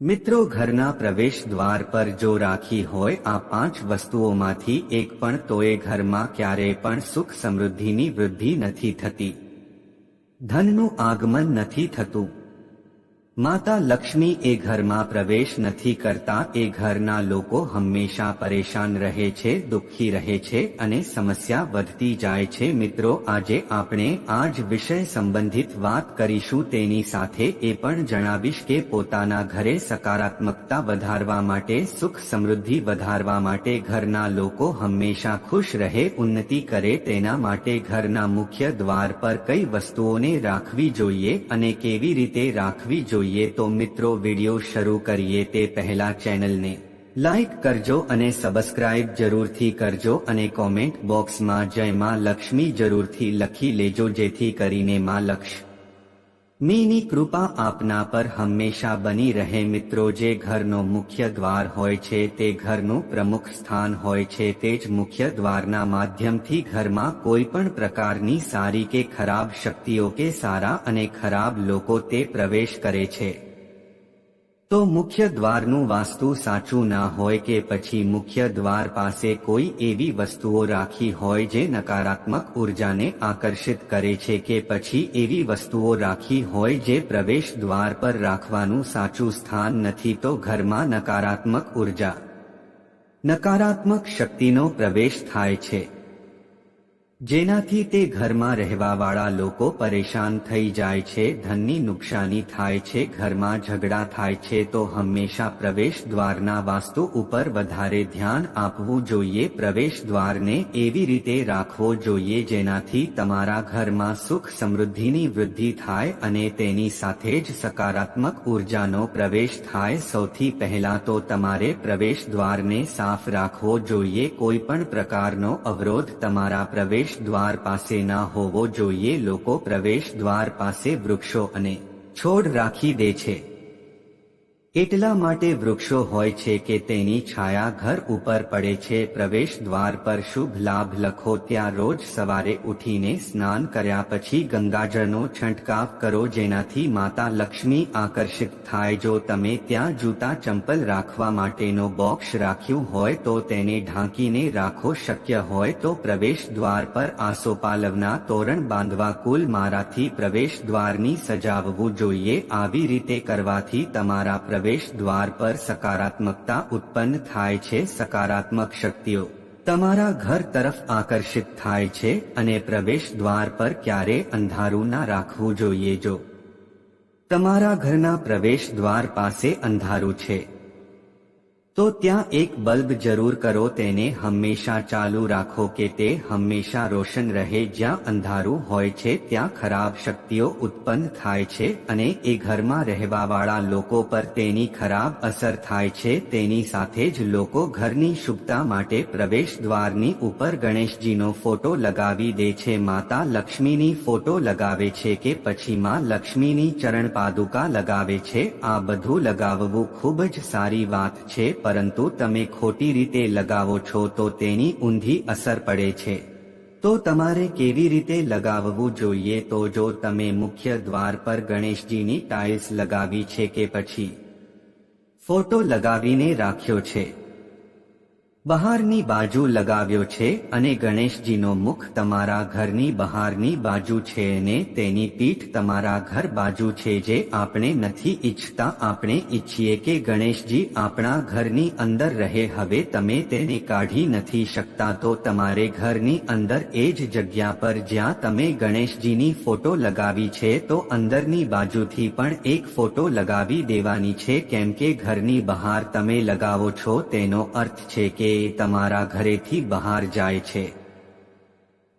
મિત્રો, ઘરના પ્રવેશ દ્વાર પર જો રાખી હોય, આ પાંચ વસ્તુઓમાંથી એક પણ તોય ઘરમાં ક્યારેય પણ સુખ સમૃદ્ધિની વૃદ્ધિ નથી થતી. ધનનું આગમન નથી થતું. માતા લક્ષ્મી એ ઘરમાં પ્રવેશ નથી કરતા. એ ઘરના લોકો હંમેશા પરેશાન રહે છે, દુઃખી રહે છે અને સમસ્યા વધતી જાય છે. મિત્રો, આજે આપણે આ જ વિષય સંબંધિત વાત કરીશું. તેની સાથે એ પણ જણાવીશ કે પોતાના ઘરે સકારાત્મકતા વધારવા માટે, સુખ સમૃદ્ધિ વધારવા માટે ઘરના લોકો હંમેશા ખુશ રહે, ઉન્નતિ કરે. તેના માટે ઘરના મુખ્ય દ્વાર પર કઈ વસ્તુઓને રાખવી જોઈએ અને કેવી રીતે રાખવી જોઈએ તો મિત્રો વીડિયો શરૂ કરીએ તે પહેલા ચેનલને. લાઈક કરજો અને સબસ્ક્રાઇબ જરૂરથી કરજો અને કોમેન્ટ બોક્સમાં જય માં લક્ષ્મી જરૂરથી લખી લેજો જેથી કરીને માં લક્ષ મીની કૃપા આપના પર હંમેશા બની રહે મિત્રો જે ઘરનો મુખ્ય દ્વાર હોય છે તે ઘરનું પ્રમુખ સ્થાન હોય છે તે જ મુખ્ય દ્વારના માધ્યમથી ઘરમાં કોઈ પણ પ્રકારની સારી કે ખરાબ શક્તિઓ કે સારા અને ખરાબ લોકો તે પ્રવેશ કરે છે તો મુખ્ય દ્વારનું વાસ્તુ સાચું ના હોય કે પછી મુખ્ય દ્વાર પાસે કોઈ એવી વસ્તુઓ રાખી હોય જે નકારાત્મક ઉર્જાને આકર્ષિત કરે છે કે પછી એવી વસ્તુઓ રાખી હોય જે પ્રવેશ દ્વાર પર રાખવાનું સાચું સ્થાન નથી તો ઘરમાં નકારાત્મક ઊર્જા, નકારાત્મક શક્તિનો પ્રવેશ થાય છે. જેનાથી તે ઘરમાં રહેવાવાળા લોકો પરેશાન થઈ જાય છે, ધનની નુકસાની થાય છે, ઘરમાં ઝઘડા થાય છે, તો હંમેશા પ્રવેશ દ્વારના વાસ્તુ ઉપર વધારે ધ્યાન આપવું જોઈએ. પ્રવેશ દ્વારને એવી રીતે રાખવો જોઈએ જેનાથી તમારા ઘરમાં સુખ સમૃદ્ધિની વૃદ્ધિ થાય અને તેની સાથે જ સકારાત્મક ઉર્જાનો પ્રવેશ થાય. સૌથી પહેલા તો તમારે પ્રવેશ દ્વારને સાફ રાખવો જોઈએ. કોઈ પણ પ્રકારનો અવરોધ તમારા પ્રવેશ પ્રવેશ દ્વાર પાસે ના હોવો જોઈએ. લોકો પ્રવેશ દ્વાર પાસે વૃક્ષો અને છોડ રાખી દે છે. એટલા માટે વૃક્ષો હોય છે કે તેની છાયા ઘર ઉપર પડે છે. પ્રવેશ દ્વાર પર શુભ લાભ લખો. ત્યાં રોજ સવારે ઉઠીને સ્નાન કર્યા પછી ગંગાજળનો છંટકાવ કરો, જેનાથી માતા લક્ષ્મી આકર્ષિત થાય. જો તમે ત્યાં જૂતા ચંપલ રાખવા માટેનો બોક્સ રાખ્યું હોય તો તેને ઢાંકીને રાખો. શક્ય હોય તો પ્રવેશ દ્વાર પર આસોપાલવના તોરણ બાંધવા કુલ મારાથી પ્રવેશ દ્વારની સજાવવું જોઈએ. આવી રીતે કરવાથી તમારા પ્રવેશ પ્રવેશ દ્વાર પર સકારાત્મકતા ઉત્પન્ન થાય છે, સકારાત્મક શક્તિઓ. તમારા ઘર તરફ આકર્ષિત થાય છે અને પ્રવેશ દ્વાર પર ક્યારે અંધારું ના રાખવું જોઈએ જો. તમારા ઘરના પ્રવેશ દ્વાર પાસે અંધારું છે. તો ત્યાં એક બલ્બ જરૂર કરો, તેને હંમેશા ચાલુ રાખો કે તે હંમેશા રોશન રહે જ્યાં અંધારું હોય છે, ત્યાં ખરાબ શક્તિઓ ઉત્પન્ન થાય છે અને એ ઘરમાં રહેવાવાળા લોકો પર તેની ખરાબ અસર થાય છે. તેની સાથે જ લોકો ઘરની શુભતા માટે પ્રવેશ દ્વારની ઉપર ગણેશજીનો ફોટો લગાવી દે છે. માતા લક્ષ્મીની ફોટો લગાવે છે કે પછી માં લક્ષ્મીની ચરણ પાદુકા લગાવે છે. આ બધું લગાવવું ખૂબ જ સારી વાત છે પરંતુ તમે ખોટી રીતે લગાવો છો તો તેની ઊંધી અસર પડે છે. તો તમારે કેવી રીતે લગાવવું જોઈએ? તો જો તમે મુખ્ય દ્વાર પર ગણેશજીની ટાઇલ્સ લગાવી છે કે પછી? ફોટો લગાવીને રાખ્યો છે. બહારની બાજુ લગાવ્યો છે અને ગણેશજીનો મુખ તમારા ઘરની બહારની બાજુ છે અને તેની પીઠ તમારા ઘર બાજુ છે જે આપણે નથી ઈચ્છતા. આપણે ઈચ્છીએ કે ગણેશજી આપણા ઘરની અંદર રહે. હવે તમે તેને કાઢી નથી શકતા તો તમારે ઘરની અંદર એ જ જગ્યા પર જ્યાં તમે ગણેશજીની ફોટો લગાવી છે તો અંદરની બાજુથી પણ એક ફોટો લગાવી દેવાની છે. કેમ કે ઘરની બહાર તમે લગાવો છો તેનો અર્થ છે કે એ તમારા ઘરેથી બહાર જાય છે.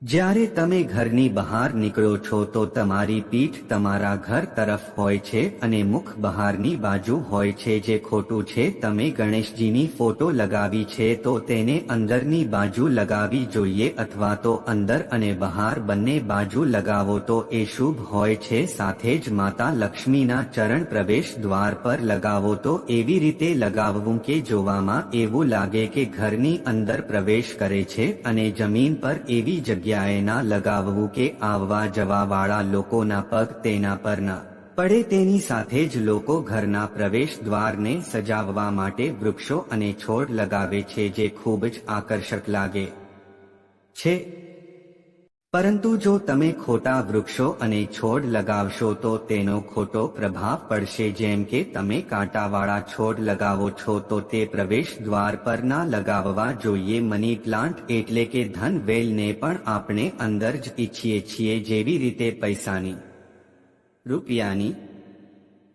જ્યારે તમે ઘરની બહાર નીકળો છો તો તમારી પીઠ તમારા ઘર તરફ હોય છે અને મુખ બહારની બાજુ હોય છે જે ખોટું છે. તમે ગણેશજીની ફોટો લગાવી છે તો તેને અંદરની બાજુ લગાવી જોઈએ અથવા તો અંદર અને બહાર બંને બાજુ લગાવો તો એ શુભ હોય છે. સાથે જ માતા લક્ષ્મીના ચરણ પ્રવેશ દ્વાર પર લગાવો તો એવી રીતે લગાવવું કે જોવામાં એવું લાગે કે ઘરની અંદર પ્રવેશ કરે છે અને જમીન પર એવી જગ્યા જગ્યાએ ના લગાવવું કે આવવા જવા વાળા લોકોના પગ તેના પર ના પડે તેની સાથે જ લોકો ઘરના પ્રવેશ દ્વારને સજાવવા માટે વૃક્ષો અને છોડ લગાવે છે જે ખૂબ જ આકર્ષક લાગે છે. પરંતુ જો તમે ખોટા વૃક્ષો અને છોડ લગાવશો તો તેનો ખોટો પ્રભાવ પડશે. જેમ કે તમે કાંટાવાળા છોડ લગાવો છો તો તે પ્રવેશ દ્વાર પર ના લગાવવા જોઈએ. મની પ્લાન્ટ એટલે કે ધન વેલને પણ આપણે અંદર જ ઈચ્છીએ છીએ જેવી રીતે પૈસાની, રૂપિયાની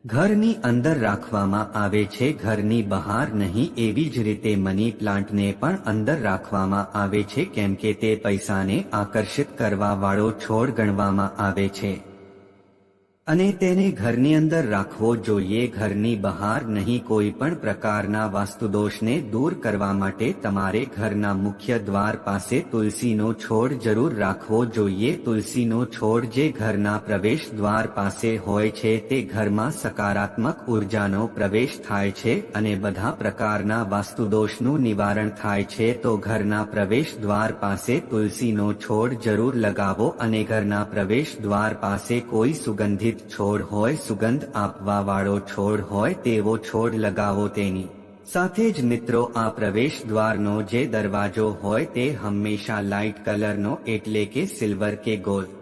ઘરની અંદર રાખવામાં આવે છે, ઘરની બહાર નહીં, એવી જ રીતે મની પ્લાન્ટને પણ અંદર રાખવામાં આવે છે, કેમ કે તે પૈસાને આકર્ષિત કરવા વાળો છોડ ગણવામાં આવે છે. અને તેને ઘરની અંદર રાખવો જોઈએ. ઘરની બહાર નહીં, કોઈ પણ પ્રકારના વાસ્તુદોષને દૂર કરવા માટે તમારે ઘરના મુખ્ય દ્વાર પાસે તુલસીનો છોડ જરૂર રાખવો જોઈએ. તુલસીનો છોડ જે ઘરના પ્રવેશ દ્વાર પાસે હોય છે, તે ઘરમાં સકારાત્મક ઉર્જાનો પ્રવેશ થાય છે અને બધા પ્રકારના વાસ્તુદોષનું નિવારણ થાય છે. તો ઘરના પ્રવેશ દ્વાર પાસે તુલસીનો છોડ જરૂર લગાવો અને ઘરના પ્રવેશ દ્વાર પાસે કોઈ સુગંધિત છોડ હોય, સુગંધ આપવા વાળો છોડ હોય, તેવો છોડ લગાવો તેની. સાથે જ મિત્રો, આ પ્રવેશ દ્વારનો જે દરવાજો હોય, તે હંમેશા લાઇટ કલરનો, એટલે કે સિલ્વર કે ગોલ્ડ.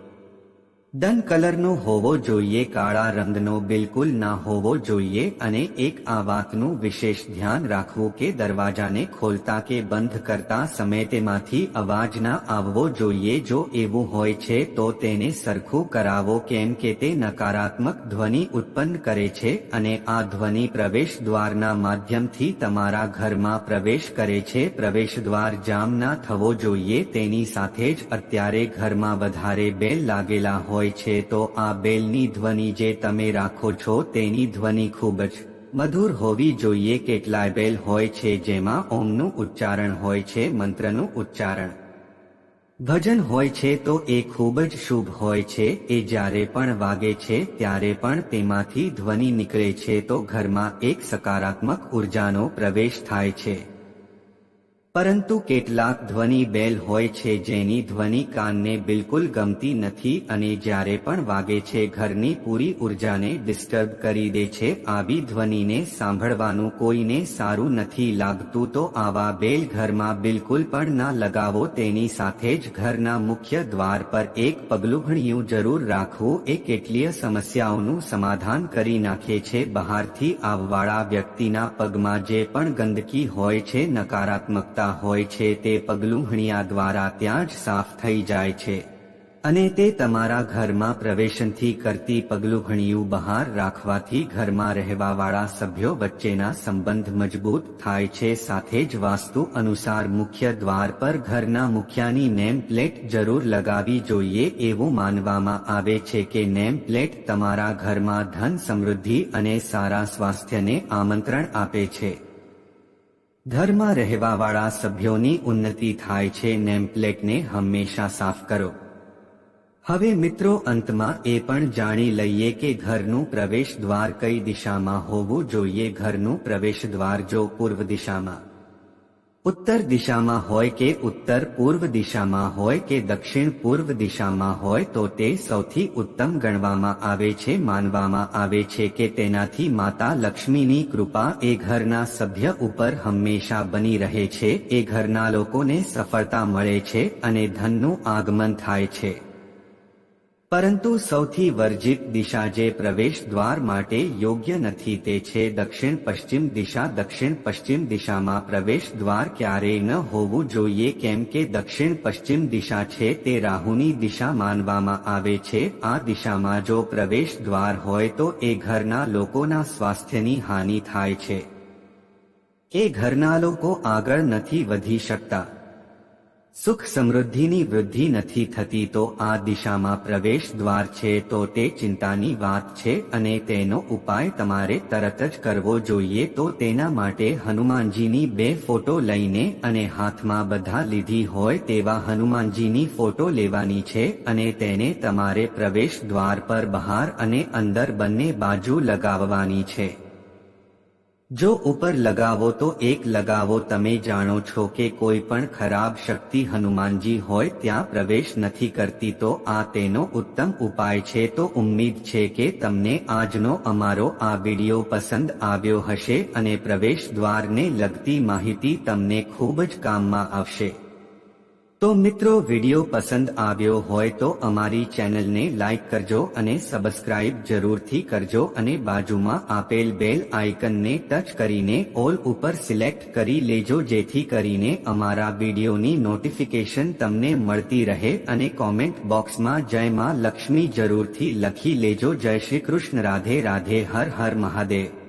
ડન કલરનો હોવો જોઈએ, કાળા રંગનો બિલકુલ ના હોવો જોઈએ અને એક આ વાતનું વિશેષ ધ્યાન રાખવું કે દરવાજાને ખોલતા કે બંધ કરતા સમય તેમાંથી અવાજ ના આવવો જોઈએ. જો એવું હોય છે, તો તેને સરખું કરાવો કેમ કે તે નકારાત્મક ધ્વનિ ઉત્પન્ન કરે છે અને આ ધ્વનિ પ્રવેશ દ્વારના માધ્યમથી તમારા ઘરમાં પ્રવેશ કરે છે. પ્રવેશ દ્વાર જામ ના થવો જોઈએ. તેની સાથે જ અત્યારે ઘરમાં વધારે બેલ લાગેલા હોય હોય છે તો આ બેલની ધ્વનિ જે તમે રાખો છો તેની ધ્વનિ ખૂબ જ મધુર હોવી જોઈએ. કેટલાય બેલ હોય છે જેમાં ઓમનું ઉચ્ચારણ હોય છે, મંત્રનું ઉચ્ચારણ. ભજન હોય છે તો એ ખૂબ જ શુભ હોય છે. એ જ્યારે પણ વાગે છે, ત્યારે પણ તેમાંથી ધ્વનિ નીકળે છે તો ઘરમાં એક સકારાત્મક ઉર્જાનો પ્રવેશ થાય છે. પરંતુ કેટલાક ધ્વનિ બેલ હોય છે જેની ધ્વનિ કાનને બિલકુલ ગમતી નથી અને જ્યારે પણ વાગે છે ઘરની પૂરી ઉર્જાને ડિસ્ટર્બ કરી દે છે, આવી ધ્વનિને સાંભળવાનું કોઈને સારું નથી લાગતું. તો આવા બેલ ઘરમાં બિલકુલ પણ ના લગાવો. તેની સાથે જ ઘરના મુખ્ય દ્વાર પર એક પગલુંઘણિયું જરૂર રાખવું એ કેટલીય સમસ્યાઓનું સમાધાન કરી નાખે છે. બહારથી આવવાળા વ્યક્તિના પગમાં જે પણ ગંદકી હોય છે, નકારાત્મકતા કરતા હોય છે તે પગલુંઘણિયા દ્વારા ત્યાં જ સાફ થઈ જાય છે. અને તે તમારા ઘરમાં પ્રવેશનથી કરતી પગલુંઘણિયું બહાર રાખવાથી ઘરમાં રહેવાવાળા સભ્યો વચ્ચેના સંબંધ મજબૂત થાય છે. સાથે જ વાસ્તુ અનુસાર મુખ્ય દ્વાર પર ઘરના મુખ્યાની નેમ પ્લેટ જરૂર લગાવી જોઈએ એવું માનવામાં આવે છે કે નેમ પ્લેટ તમારા ઘરમાં ધન સમૃદ્ધિ અને સારા સ્વાસ્થ્યને આમંત્રણ આપે છે. ઘરમાં રહેવાવાળા સભ્યોની ઉન્નતિ થાય છે નેમપ્લેટને હંમેશા સાફ કરો. હવે મિત્રો અંતમાં એ પણ જાણી લઈએ કે ઘરનું પ્રવેશ દ્વાર કઈ દિશામાં હોવું જોઈએ. ઘરનું પ્રવેશ દ્વાર જો પૂર્વ દિશામાં ઉત્તર દિશામાં હોય કે ઉત્તર પૂર્વ દિશામાં હોય કે દક્ષિણ પૂર્વ દિશામાં હોય તો તે સૌથી ઉત્તમ ગણવામાં આવે છે, માનવામાં આવે છે કે તેનાથી માતા લક્ષ્મીની કૃપા એ ઘરના સભ્ય ઉપર હંમેશા બની રહે છે, એ ઘરના લોકોને સફળતા મળે છે અને ધનનું આગમન થાય છે. પરંતુ સૌથી વર્જિત દિશા જે પ્રવેશ દ્વાર માટે યોગ્ય નથી તે છે દક્ષિણ પશ્ચિમ દિશા. દક્ષિણ પશ્ચિમ દિશામાં પ્રવેશ દ્વાર ક્યારેય ન હોવું જોઈએ કેમ કે દક્ષિણ પશ્ચિમ દિશા છે તે રાહુની દિશા માનવામાં આવે છે. આ દિશામાં જો પ્રવેશ દ્વાર હોય તો એ ઘરના લોકોના સ્વાસ્થ્યની હાનિ થાય છે. એ ઘરના લોકો આગળ નથી વધી શકતા. સુખ સમૃદ્ધિની વૃદ્ધિ નથી થતી તો આ દિશામાં પ્રવેશ દ્વાર છે તો તે ચિંતાની વાત છે અને તેનો ઉપાય તમારે તરત જ કરવો જોઈએ તો તેના માટે હનુમાનજીની બે ફોટો લઈને અને હાથમાં બધા લીધી હોય તેવા હનુમાનજીની ફોટો લેવાની છે અને તેને તમારે પ્રવેશ દ્વાર પર બહાર અને અંદર બંને બાજુ લગાવવાની છે. જો ઉપર લગાવો તો એક લગાવો. તમે જાણો છો કે કોઈ પણ ખરાબ શક્તિ હનુમાનજી હોય ત્યાં પ્રવેશ નથી કરતી. તો આ તેનો ઉત્તમ ઉપાય છે. તો ઉમ્મીદ છે કે તમને આજનો અમારો આ વિડિયો પસંદ આવ્યો હશે અને પ્રવેશ દ્વારને લગતી માહિતી તમને ખૂબ જ કામમાં આવશે. તો મિત્રો, વીડિયો પસંદ આવ્યો હોય તો અમારી ચેનલને લાઇક કરજો અને સબસ્ક્રાઇબ જરૂરથી કરજો અને બાજુમાં આપેલ બેલ આઇકનને ટચ કરીને ઓલ ઉપર સિલેક્ટ કરી લેજો, જેથી કરીને અમારા વિડિયોની નોટિફિકેશન તમને મળતી રહે અને કોમેન્ટ બોક્સમાં જય માં લક્ષ્મી જરૂરથી લખી લેજો. જય શ્રી કૃષ્ણ, રાધે રાધે, હર હર મહાદેવ.